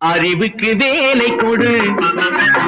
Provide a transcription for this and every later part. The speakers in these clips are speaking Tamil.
அறிவுக்கு வேலை கொடு.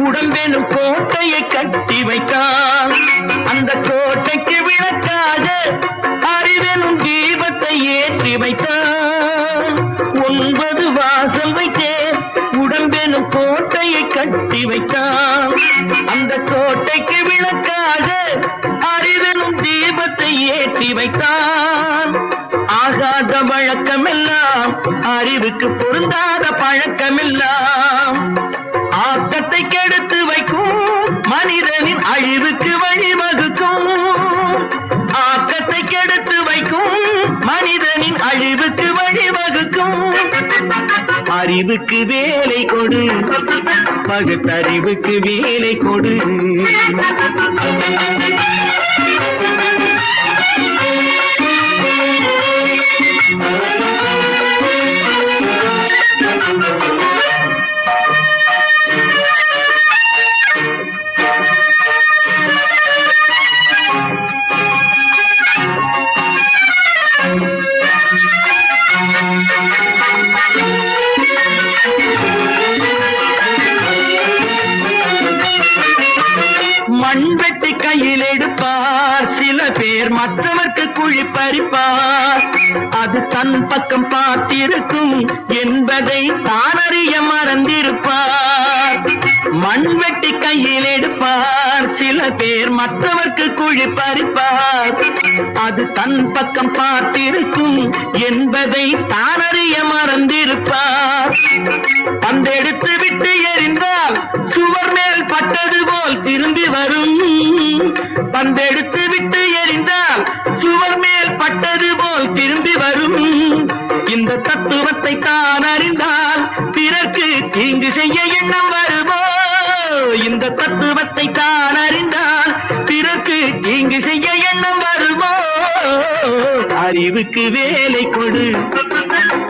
உடம்பெனும் கோட்டையை கட்டி வைத்தான் அந்த கோட்டைக்கு விளக்காக அறிவெனும் தீபத்தை ஏற்றி வைத்தான் ஒன்பது வாசல் வைத்தே உடம்பெனும் கோட்டையை கட்டி வைத்தான் அந்த கோட்டைக்கு விளக்காக அறிவெனும் தீபத்தை ஏற்றி வைத்தான் ஆகாத வழக்கமெல்லாம் அறிவுக்கு பொருந்தாத பழக்கமெல்லாம் ஆக்கத்தை கெடுத்து வைக்கும் மனிதனின் அழிவுக்கு வழிவகுக்கும். ஆக்கத்தை கெடுத்து வைக்கும் மனிதனின் அழிவுக்கு வழிவகுக்கும். அறிவுக்கு வேலை கொடு பகுத்தறிவுக்கு வேலை கொடு. மண்வெட்டி கையில் எடுப்பார். சில பேர் மற்றவர்க்கு குழி பறிப்பார். அது தன் பக்கம் பார்த்திருக்கும் என்பதை தானறிய மறந்திருப்பார். மண்வெட்டி கையில் எடுப்பார். சில பேர் மற்றவர்க்கு குழி பறிப்பார். அது தன் பக்கம் பார்த்திருக்கும் என்பதை தானறிய மறந்திருப்பார். பந்தெடுத்து விட்டு சுவர் மேல் பட்டது போல் திரும்பி வரும். பந்தெடுத்து விட்டு எரிந்தால் சுவர் மேல் பட்டது போல் திரும்பி வரும். இந்த தத்துவத்தை தான் அறிந்தால் பிறர்க்கு தீங்கு செய்ய எண்ணம் வருமோ? இந்த தத்துவத்தை தான் அறிந்தால் பிறர்க்கு தீங்கு செய்ய எண்ணம் வருமோ? அறிவுக்கு வேலை கொடு.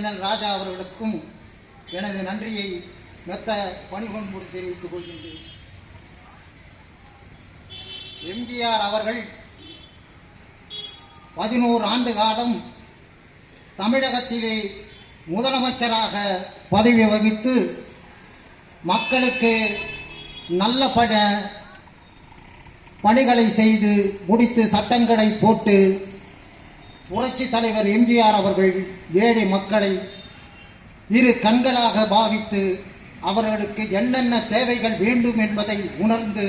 சேனல் ராஜா அவர்களுக்கும் எனது நன்றியை மெத்த பணிபொன்பு தெரிவித்துக் கொள்கின்றேன். எம்ஜிஆர் அவர்கள் பதினோரு ஆண்டு காலம் தமிழகத்திலே முதலமைச்சராக பதவி வகித்து மக்களுக்கு நல்ல பட பணிகளை செய்து முடித்து சட்டங்களை போட்டு புரட்சி தலைவர் எம்ஜிஆர் அவர்கள் ஏழை மக்களை இரு கண்களாக பாவித்து அவர்களுக்கு என்னென்ன தேவைகள் வேண்டும் என்பதை உணர்ந்து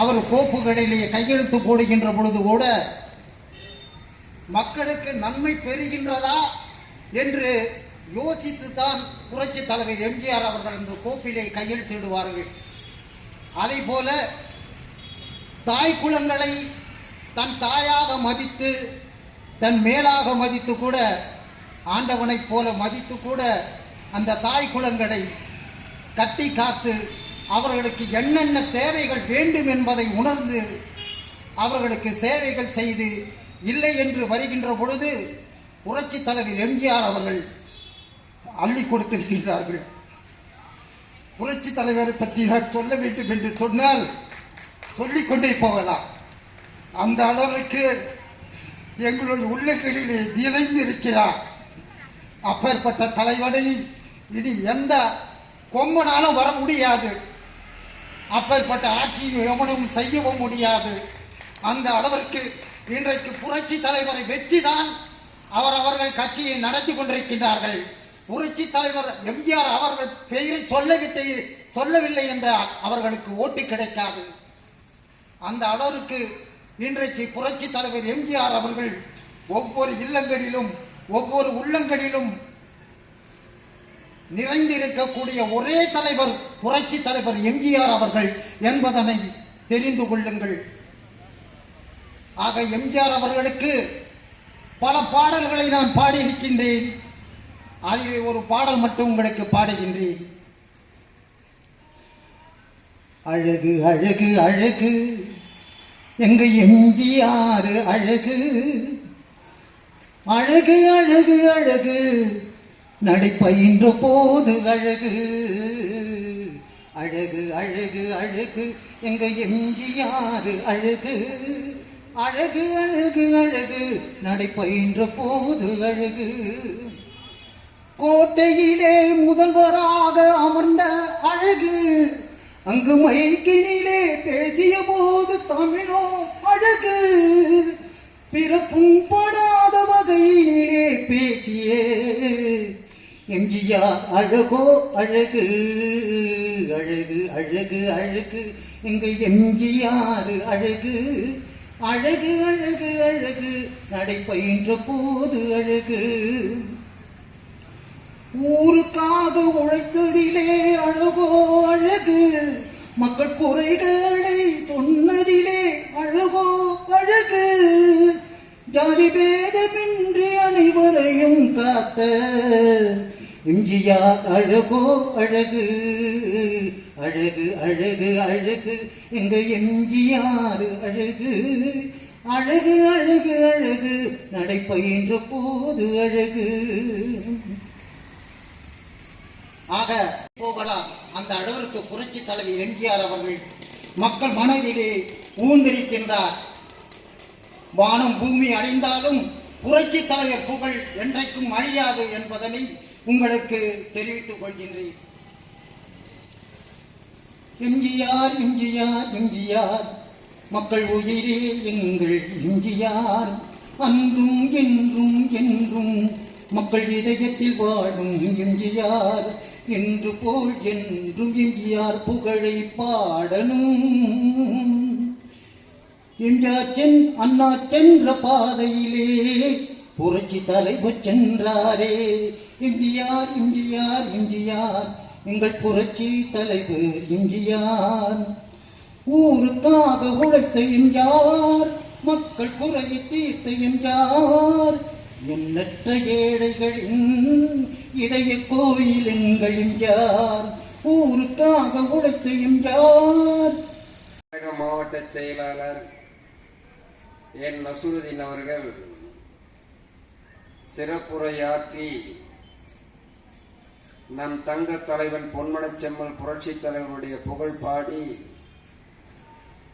அவர் கோப்புகளிலே கையெழுத்து போடுகின்ற பொழுது கூட மக்களுக்கு நன்மை பெறுகின்றதா என்று யோசித்து தான் புரட்சி தலைவர் எம்ஜிஆர் அவர்கள் அந்த கோப்பிலே கையெழுத்திடுவார்கள். அதே போல தாய் குளங்களை தன் தாயாக மதித்து தன் மேலாக மதித்து கூட ஆண்டவனைப் போல மதித்து கூட அந்த தாய் குலங்களை கட்டி காத்து அவர்களுக்கு என்னென்ன தேவைகள் வேண்டும் என்பதை உணர்ந்து அவர்களுக்கு சேவைகள் செய்து இல்லை என்று வருகின்ற பொழுது புரட்சி தலைவர் எம்ஜிஆர் அவர்கள் அள்ளி கொடுத்திருக்கின்றார்கள். புரட்சி தலைவரை பற்றி நான் சொல்ல வேண்டும் என்று சொன்னால் சொல்லிக்கொண்டே போகலாம். அந்த அளவுக்கு எங்களுடைய உள்ளங்களிலே நிலைந்திருக்கிறார் அப்பேற்பட்ட தலைவனை இனி எந்த கொம்பனாலும் வர முடியாது. அப்பேற்பட்ட ஆட்சியை எவனும் செய்யவும் முடியாது. அந்த அளவிற்கு இன்றைக்கு புரட்சி தலைவரை வெற்றிதான் அவர் அவர்கள் கட்சியை நடத்தி கொண்டிருக்கின்றார்கள். புரட்சி தலைவர் எம்ஜிஆர் அவர்கள் பெயரை சொல்லவிட்டு சொல்லவில்லை என்றால் அவர்களுக்கு ஓட்டு கிடைக்காது. அந்த அளவிற்கு இன்றைக்கு புரட்சி தலைவர் எம்ஜிஆர் அவர்கள் ஒவ்வொரு இல்லங்களிலும் ஒவ்வொரு உள்ளங்களிலும் நிறைந்திருக்கக்கூடிய ஒரே தலைவர் புரட்சி தலைவர் எம்ஜிஆர் அவர்கள் என்பதனை தெரிந்து கொள்ளுங்கள். ஆக எம்ஜிஆர் அவர்களுக்கு பல பாடல்களை நான் பாடியிருக்கின்றேன். அதிலே ஒரு பாடல் மட்டும் உங்களுக்கு பாடுகின்றேன். அழகு அழகு அழகு. எங்க எஞ்சியாறு அழகு. அழகு அழகு அழகு. நடைப்பயின்ற போது அழகு. அழகு அழகு அழகு. எங்க எஞ்சியாறு அழகு. அழகு அழகு அழகு. நடைப்பயின்ற போது அழகு. கோட்டையிலே முதல்வராக அமர்ந்த அழகு. அங்கு மைக்கினிலே பேசிய போது தமிழோ அழகு பிறப்பும் படாத வகையினிலே பேசிய. எம்ஜிஆர் அழகோ அழகு அழகு அழகு அழகு எங்க எம்ஜிஆர் அழகு. அழகு அழகு அழகு நடைபயின்ற போது அழகு. ஊருக்காக உழைத்ததிலே அழகோ அழகு. மக்கள் குறைகளை சொன்னதிலே அழகோ அழகு. ஜாதி பேதமின்றி அனைவரையும் காத்த எம்ஜிஆர் அழகோ அழகு. அழகு அழகு அழகு. எங்க எம்ஜிஆர் அழகு. அழகு அழகு அழகு. நடைபயின்ற போது அழகு. ஆக போகலாம். அந்த அளவிற்கு புரட்சி தலைவி எம்ஜிஆர் அவர்கள் மக்கள் மனதிலே ஊந்திருக்கின்றார். வானம் பூமி அழிந்தாலும் புரட்சி தலைவர் புகழ் என்றைக்கும் அழியாது என்பதனை உங்களுக்கு தெரிவித்துக் கொள்கின்றேன். எம்ஜிஆர் எம்ஜிஆர் எம்ஜிஆர் மக்கள் உயிரே எங்கள் எம்ஜிஆர். அன்றும் என்றும் என்றும் மக்கள் இதயத்தில் வாழும் எம்ஜிஆர். என்று போல் என்றும் எம்ஜிஆர் புகழை பாடணும். எம்ஜாச்சன் அண்ணா சென்ற பாதையிலே புரட்சி தலைவர் சென்றாரே. எம்ஜிஆர் எம்ஜிஆர் எம்ஜிஆர் எங்கள் புரட்சி தலைவர் எம்ஜிஆர். ஊருக்காக உழைத்த எம்ஜிஆர் மக்கள் குறையை தீர்த்த எம்ஜிஆர். எண்ணற்ற ஏழைகளின் இதய கோவில் எங்கள் யார் ஊருக்காக உழைத்த யார் மாவட்ட செயலாளர் என் நசுருதீன் அவர்கள் சிறப்புரையாற்றி நம் தங்க தலைவன் பொன்மனச்செம்மல் புரட்சி தலைவனுடைய புகழ் பாடி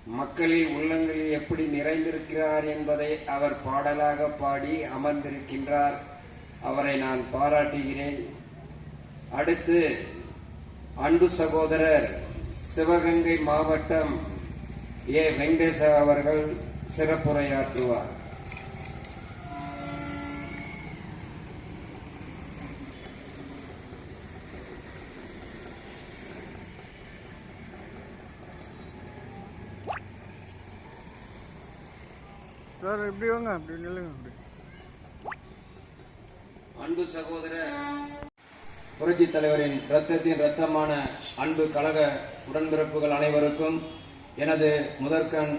மக்களின் உள்ளங்களில் எப்படி நிறைந்திருக்கிறார் என்பதை அவர் பாடலாக பாடி அமர்ந்திருக்கின்றார். அவரை நான் பாராட்டுகிறேன். அடுத்து அன்பு சகோதரர் சிவகங்கை மாவட்டம் ஏ வெங்கடேச அவர்கள் சிறப்புரையாற்றுவார். சார் எப்படி வாங்க அப்படி நில்லுங்க அப்படி. அன்பு சகோதரர் புரட்சி தலைவரின் ரத்தத்தின் ரத்தமான அன்பு கழக உடன்பிறப்புகள் அனைவருக்கும் எனது முதற்கண்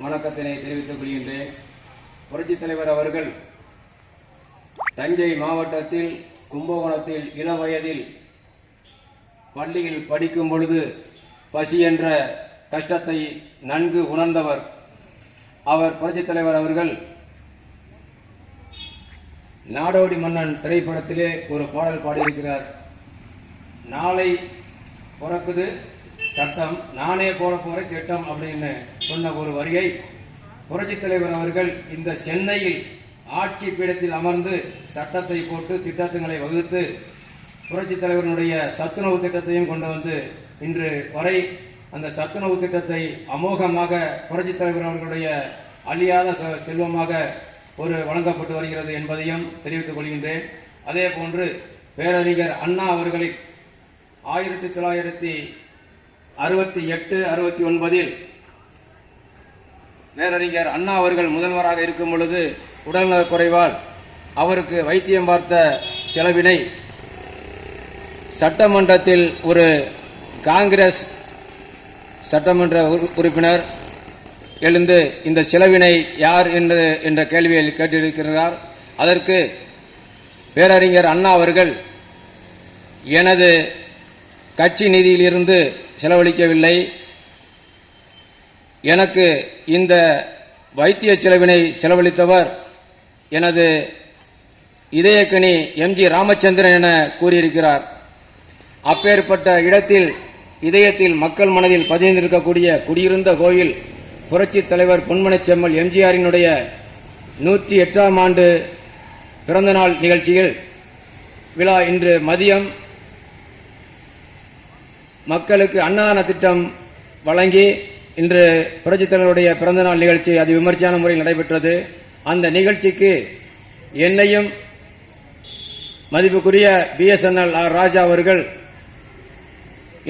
வணக்கத்தினை தெரிவித்துக் கொள்கின்றேன். புரட்சி தலைவர் அவர்கள் தஞ்சை மாவட்டத்தில் கும்பகோணத்தில் இளம் வயதில் பள்ளியில் படிக்கும் பொழுது பசி என்ற கஷ்டத்தை நன்கு உணர்ந்தவர் அவர் புரட்சித் தலைவர் அவர்கள் நாடோடி மன்னன் திரைப்படத்திலே ஒரு பாடல் பாடியிருக்கிறார். நாளை பிறக்குது சட்டம் நானே போட போற திட்டம் அப்படின்னு சொன்ன ஒரு வரியை புரட்சித் தலைவர் அவர்கள் இந்த சென்னையில் ஆட்சி பீடத்தில் அமர்ந்து சட்டத்தை போட்டு திட்டங்களை வகுத்து புரட்சித் தலைவரனுடைய சத்துணவு திட்டத்தையும் கொண்டு வந்து இன்று வரை அந்த சத்துணவு திட்டத்தை அமோகமாக புரட்சித் தலைவர் அவர்களுடைய அழியாத செ- செல்வமாக ஒரு வழங்கப்பட்டு வருகிறது என்பதையும் தெரிவித்துக் கொள்கின்றேன். அதே போன்று பேரறிஞர் அண்ணா அவர்களை ஆயிரத்தி தொள்ளாயிரத்தி அறுபத்தி எட்டு அறுபத்தி ஒன்பதில் பேரறிஞர் அண்ணா அவர்கள் முதல்வராக இருக்கும் பொழுது உடல்நலக் குறைவால் அவருக்கு வைத்தியம் பார்த்த செலவினை சட்டமன்றத்தில் ஒரு காங்கிரஸ் சட்டமன்ற உறுப்பினர் எழுந்து இந்த செலவினை யார் என்று என்ற கேள்வியில் கேட்டிருக்கிறார். அதற்கு பேரறிஞர் அண்ணா அவர்கள் எனது கட்சி நிதியிலிருந்து செலவழிக்கவில்லை. எனக்கு இந்த வைத்திய செலவினை செலவழித்தவர் எனது இதயக்கனி எம்ஜி ராமச்சந்திரன் என கூறியிருக்கிறார். அப்பேற்பட்ட இடத்தில் இதயத்தில் மக்கள் மனதில் பதிந்திருக்கக்கூடிய குடியிருந்த கோயில் புரட்சி தலைவர் பொன்மனச் செம்மல் எம்ஜிஆரினுடைய நூற்றி எட்டாம் ஆண்டு பிறந்தநாள் நிகழ்ச்சியில் விழா இன்று மதியம் மக்களுக்கு அன்னதான திட்டம் வழங்கி இன்று புரட்சித் தலைவருடைய பிறந்தநாள் நிகழ்ச்சி அது விமர்சையான முறையில் நடைபெற்றது. அந்த நிகழ்ச்சிக்கு என்னையும் மதிப்புக்குரிய பிஎஸ்என்எல் ஆர் ராஜா அவர்கள்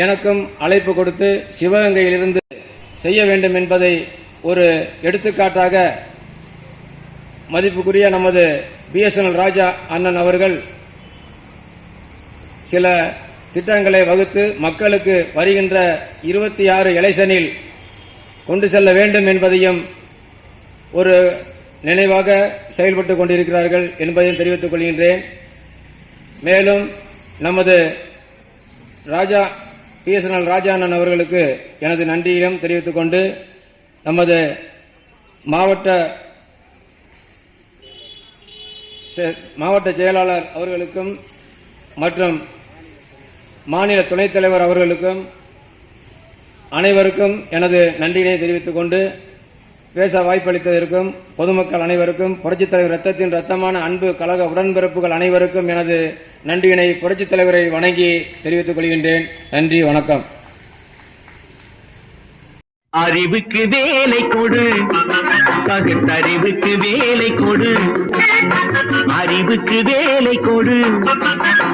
எனக்கும் அழைப்பு கொடுத்து சிவகங்கையிலிருந்து செய்ய வேண்டும் என்பதை ஒரு எடுத்துக்காட்டாக மதிப்புக்குரிய நமது பிஎஸ்என்எல் ராஜா அண்ணன் அவர்கள் சில திட்டங்களை வகுத்து மக்களுக்கு வருகின்ற இருபத்தி ஆறு எலெக்ஷனில் கொண்டு செல்ல வேண்டும் என்பதையும் ஒரு நினைவாக செயல்பட்டு கொண்டிருக்கிறார்கள் என்பதையும் தெரிவித்துக் கொள்கின்றேன். மேலும் நமது ராஜா பிஎஸ்என்எல் ராஜாண்ணன் அவர்களுக்கு எனது நன்றியிலும் தெரிவித்துக் கொண்டு நமது மாவட்ட செ- மாவட்ட செயலாளர் அவர்களுக்கும் மற்றும் மாநில துணைத் தலைவர் அவர்களுக்கும் அனைவருக்கும் எனது நன்றியினை தெரிவித்துக் கொண்டு பேச வாய்ப்பளித்ததற்கும் பொதுமக்கள் அனைவருக்கும் புரட்சித் தலைவர் ரத்தத்தின் ரத்தமான அன்பு கழக உடன்பிறப்புகள் அனைவருக்கும் எனது நன்றியினை புரட்சித் தலைவரை வணங்கி தெரிவித்துக் கொள்கின்றேன். நன்றி வணக்கம். அறிவுக்கு வேலை கொடு. பகுத்தறிவுக்கு வேலை கொடு. அறிவுக்கு வேலை கொடு.